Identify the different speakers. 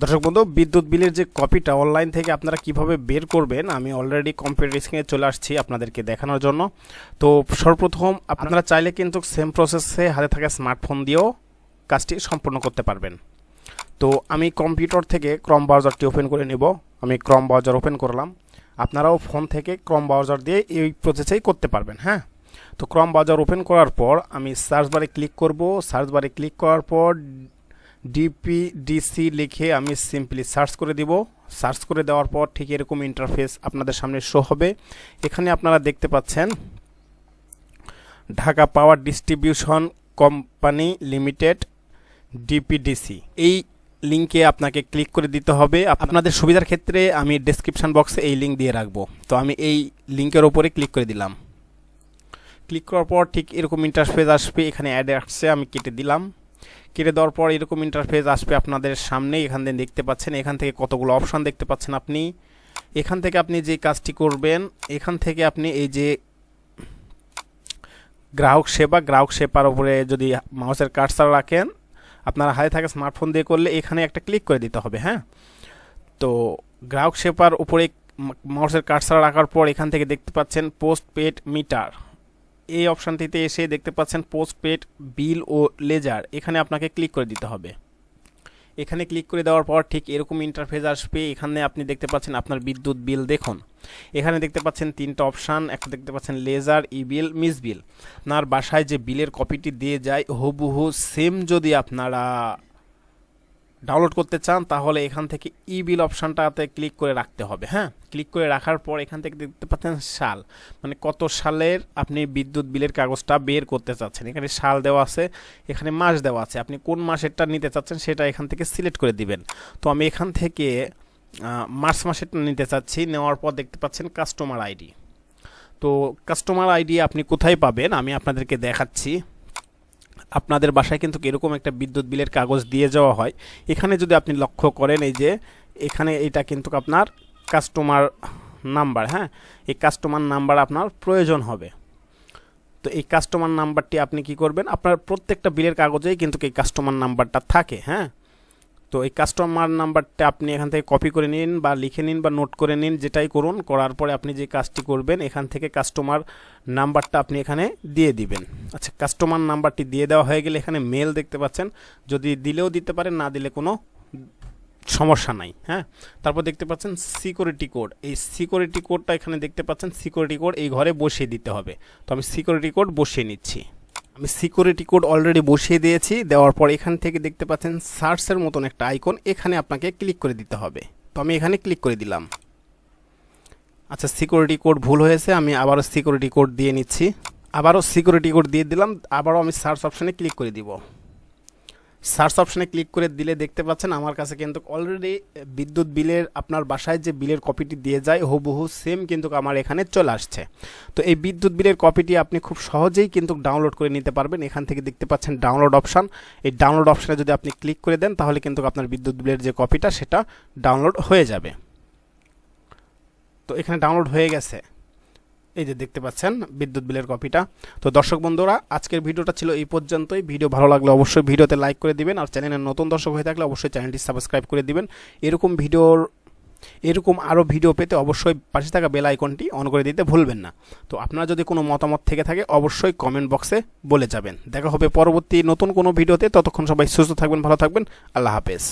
Speaker 1: দর্শক বন্ধু, বিদ্যুৎ বিলের যে কপিটা অনলাইন থেকে আপনারা কীভাবে বের করবেন, আমি অলরেডি কম্পিউটার স্ক্রিনে চলে আসছি আপনাদেরকে দেখানোর জন্য। তো সর্বপ্রথম আপনারা চাইলে কিন্তু সেম প্রসেসে হাতে থাকা স্মার্টফোন দিয়েও কাজটি সম্পূর্ণ করতে পারবেন। তো আমি কম্পিউটার থেকে ক্রম ব্রাউজারটি ওপেন করে নেব। আমি ক্রম ব্রাউজার ওপেন করলাম। আপনারাও ফোন থেকে ক্রম ব্রাউজার দিয়ে এই প্রসেসেই করতে পারবেন হ্যাঁ? তো ক্রম ব্রাউজার ওপেন করার পর আমি সার্চ বারে ক্লিক করব। সার্চ বারে ক্লিক করার পর ডিপিডিসি লিখে আমি সিম্পলি সার্চ করে দিব। সার্চ করে দেওয়ার পর ঠিক এরকম ইন্টারফেস আপনাদের সামনে শো হবে। এখানে আপনারা দেখতে পাচ্ছেন, Dhaka power distribution company limited DPDC এই লিঙ্কে আপনাকে ক্লিক করে দিতে হবে। আপনাদের সুবিধার ক্ষেত্রে আমি ডেসক্রিপশন বক্সে এই লিঙ্ক দিয়ে রাখব। তো আমি এই লিঙ্কের ওপরে ক্লিক করে দিলাম। ক্লিক করার পর ঠিক এরকম ইন্টারফেস আসবে। এখানে অ্যাড আসছে, আমি কেটে দিলাম। কেটে দেওয়ার পর এরকম ইন্টারফেস আসবে আপনাদের সামনে এখান থেকে দেখতে পাচ্ছেন, এখান থেকে কতগুলো অপশান দেখতে পাচ্ছেন আপনি। এখান থেকে আপনি যে কাজটি করবেন, এখান থেকে আপনি এই যে গ্রাহক সেবা, গ্রাহক সেবার উপরে যদি মাউসের কার্সার রাখেন, আপনারা হাতে থাকা স্মার্টফোন দিয়ে করলে এখানে একটা ক্লিক করে দিতে হবে হ্যাঁ? তো গ্রাহক সেবার উপরে মাউসের কার্সার রাখার পর এখান থেকে দেখতে পাচ্ছেন পোস্ট পেড মিটার এই অপশানটিতে এসে দেখতে পাচ্ছেন পোস্ট পেড বিল ও লেজার এখানে আপনাকে ক্লিক করে দিতে হবে। এখানে ক্লিক করে দেওয়ার পর ঠিক এরকম ইন্টারফেস আসবে। এখানে আপনি দেখতে পাচ্ছেন আপনার বিদ্যুৎ বিল দেখুন। এখানে দেখতে পাচ্ছেন তিনটা অপশান একটা দেখতে পাচ্ছেন লেজার ই বিল মিস বিল আপনার বাসায় যে বিলের কপিটি দিয়ে যায়, হুবহু সেম যদি আপনারা ডাউনলোড করতে চান, তাহলে এখান থেকে ই বিল অপশানটাতে ক্লিক করে রাখতে হবে হ্যাঁ? ক্লিক করে রাখার পর এখান থেকে দেখতে পাচ্ছেন সাল। মানে কত সালের আপনি বিদ্যুৎ বিলের কাগজটা বের করতে চাচ্ছেন। এখানে সাল দেওয়া আছে, এখানে মাস দেওয়া আছে। আপনি কোন মাসেরটা নিতে চাচ্ছেন সেটা এখান থেকে সিলেক্ট করে দিবেন। তো আমি এখান থেকে মার্চ মাসেরটা নিতে চাচ্ছি, নেওয়ার পর দেখতে পাচ্ছেন কাস্টমার আইডি। তো কাস্টমার আইডি আপনি কোথায় পাবেন? আমি আপনাদেরকে দেখাচ্ছি। আপনাদের বাসায় কিন্তু এরকম একটা বিদ্যুৎ বিলের কাগজ দিয়ে যাওয়া হয়। এখানে যদি আপনি লক্ষ্য করেন এই যে, এখানে এটা কিন্তু আপনার কাস্টমার নাম্বার হ্যাঁ? এই কাস্টমার নাম্বার আপনার প্রয়োজন হবে। তো এই কাস্টমার নাম্বারটি আপনি কি করবেন? আপনার প্রত্যেকটা বিলের কাগজেই কিন্তু এই কাস্টমার নাম্বারটা থাকে হ্যাঁ? তো এই কাস্টমার নাম্বারটা আপনি এখান থেকে কপি করে নিন বা লিখে নিন বা নোট করে নিন, যেটাই করুন, করার পরে আপনি যে কাজটি করবেন, এখান থেকে কাস্টমার নাম্বারটা আপনি এখানে দিয়ে দিবেন। আচ্ছা কাস্টমার নাম্বারটি দিয়ে দেওয়া হয়ে গেলে এখানে মেল দেখতে পাচ্ছেন। যদি দিলেও দিতে পারেন, না দিলে কোনো সমস্যা নাই হ্যাঁ? তারপর দেখতে পাচ্ছেন সিকিউরিটি কোড এই সিকিউরিটি কোডটা এখানে দেখতে পাচ্ছেন সিকিউরিটি কোড এই ঘরে বসিয়ে দিতে হবে। তো আমি সিকিউরিটি কোড বসিয়ে নিচ্ছি। আমি সিকিউরিটি কোড অলরেডি বসিয়ে দিয়েছি, দেওয়ার পর এখান থেকে দেখতে পাচ্ছেন সার্চের মতন একটা আইকন এখানে আপনাকে ক্লিক করে দিতে হবে। তো আমি এখানে ক্লিক করে দিলাম। আচ্ছা সিকিউরিটি কোড ভুল হয়েছে, আমি আবারও সিকিউরিটি কোড দিয়ে নিচ্ছি। আবারও সিকিউরিটি কোড দিয়ে দিলাম, আবারও আমি সার্চ অপশানে ক্লিক করে দিব। সার্চ অপশানে ক্লিক করে দিলে দেখতে পাচ্ছেন আমার কাছে কিন্তু অলরেডি বিদ্যুৎ বিলের, আপনার বাসায় যে বিলের কপিটি দিয়ে যায়, হুবহু সেম কিন্তু আমার এখানে চলে আসছে। তো এই বিদ্যুৎ বিলের কপিটি আপনি খুব সহজেই কিন্তু ডাউনলোড করে নিতে পারবেন। এখান থেকে দেখতে পাচ্ছেন ডাউনলোড অপশান এই ডাউনলোড অপশানে যদি আপনি ক্লিক করে দেন, তাহলে কিন্তু আপনার বিদ্যুৎ বিলের যে কপিটা সেটা ডাউনলোড হয়ে যাবে। তো এখানে ডাউনলোড হয়ে গেছে। এই যে দেখতে পাচ্ছেন বিদ্যুৎ বিলের কপিটা। তো দর্শক বন্ধুরা, আজকের ভিডিওটা ছিল এই পর্যন্তই। ভিডিও ভালো লাগলে অবশ্যই ভিডিওতে লাইক করে দিবেন আর চ্যানেলের নতুন দর্শক হয়ে থাকলে অবশ্যই চ্যানেলটি সাবস্ক্রাইব করে দিবেন। এরকম ভিডিওর, এরকম আরও ভিডিও পেতে অবশ্যই পাশে থাকা বেল আইকনটি অন করে দিতে ভুলবেন না। তো আপনার যদি কোনো মতামত থেকে থাকে, অবশ্যই কমেন্ট বক্সে বলে যাবেন। দেখা হবে পরবর্তী নতুন কোনো ভিডিওতে। ততক্ষণ সবাই সুস্থ থাকবেন, ভালো থাকবেন। আল্লাহ হাফেজ।